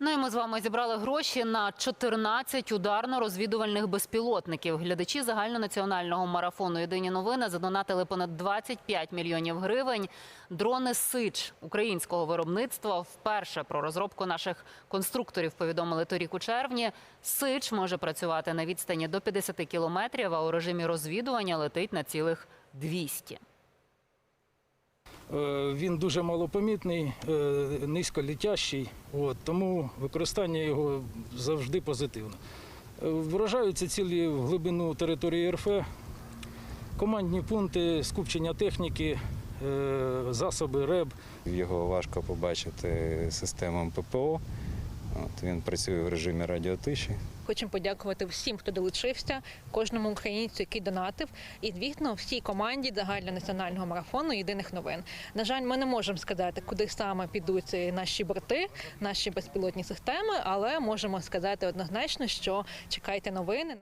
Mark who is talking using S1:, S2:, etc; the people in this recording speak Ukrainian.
S1: Ну і ми з вами зібрали гроші на 14 ударно-розвідувальних безпілотників. Глядачі загальнонаціонального марафону Єдині новини задонатили понад 25 мільйонів гривень. Дрони Сич українського виробництва вперше про розробку наших конструкторів повідомили торік у червні. Сич може працювати на відстані до 50 кілометрів, а у режимі розвідування летить на цілих 200.
S2: Е, Він дуже малопомітний, е, низьколітящий, от, тому використання його завжди позитивне. Е, Вражаються цілі в глибину території РФ, командні пункти, скупчення техніки, засоби РЕБ.
S3: Його важко побачити системам ППО. От, він працює в режимі радіотиші.
S4: Хочемо подякувати всім, хто долучився, кожному українцю, який донатив, і звісно, всій команді загальнонаціонального марафону єдиних новин. На жаль, ми не можемо сказати, куди саме підуть наші борти, наші безпілотні системи, але можемо сказати однозначно, що чекайте новини.